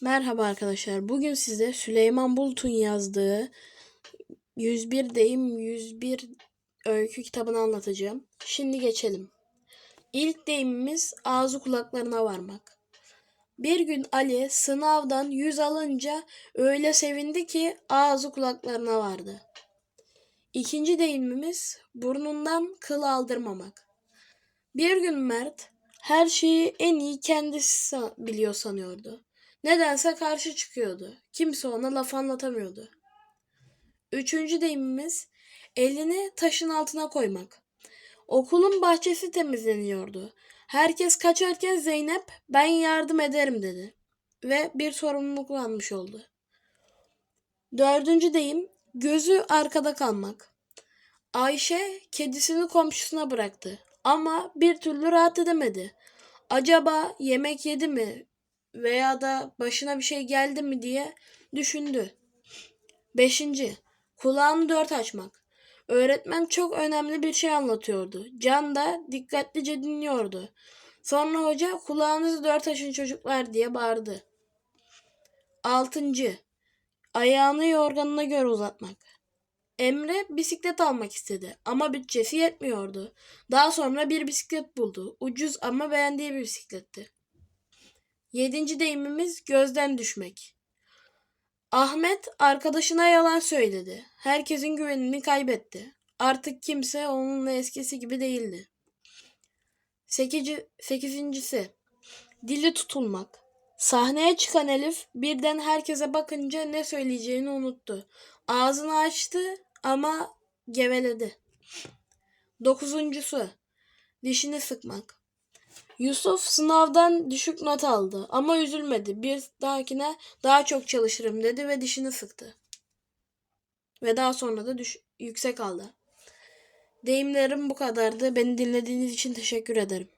Merhaba arkadaşlar. Bugün size Süleyman Bulut'un yazdığı 101 deyim 101 öykü kitabını anlatacağım. Şimdi geçelim. İlk deyimimiz ağzı kulaklarına varmak. Bir gün Ali sınavdan 100 alınca öyle sevindi ki ağzı kulaklarına vardı. İkinci deyimimiz burnundan kıl aldırmamak. Bir gün Mert her şeyi en iyi kendisi biliyor sanıyordu. Nedense karşı çıkıyordu. Kimse ona laf anlatamıyordu. Üçüncü deyimimiz elini taşın altına koymak. Okulun bahçesi temizleniyordu. Herkes kaçarken Zeynep ben yardım ederim dedi. Ve bir sorumluluk almış oldu. Dördüncü deyim gözü arkada kalmak. Ayşe kedisini komşusuna bıraktı ama bir türlü rahat edemedi. Acaba yemek yedi mi veya da başına bir şey geldi mi diye düşündü. Beşinci, kulağını dört açmak. Öğretmen çok önemli bir şey anlatıyordu. Can da dikkatlice dinliyordu. Sonra hoca kulağınızı dört açın çocuklar diye bağırdı. Altıncı, ayağını yorganına göre uzatmak. Emre bisiklet almak istedi ama bütçesi yetmiyordu. Daha sonra bir bisiklet buldu. Ucuz ama beğendiği bir bisikletti. Yedinci deyimimiz gözden düşmek. Ahmet arkadaşına yalan söyledi. Herkesin güvenini kaybetti. Artık kimse onunla eskisi gibi değildi. Sekici, sekizincisi. Dili tutulmak. Sahneye çıkan Elif birden herkese bakınca ne söyleyeceğini unuttu. Ağzını açtı ama geveledi. Dokuzuncusu. Dişini sıkmak. Yusuf sınavdan düşük not aldı ama üzülmedi. Bir dahakine daha çok çalışırım dedi ve dişini sıktı. Ve daha sonra da düş- yüksek aldı. Deyimlerim bu kadardı. Beni dinlediğiniz için teşekkür ederim.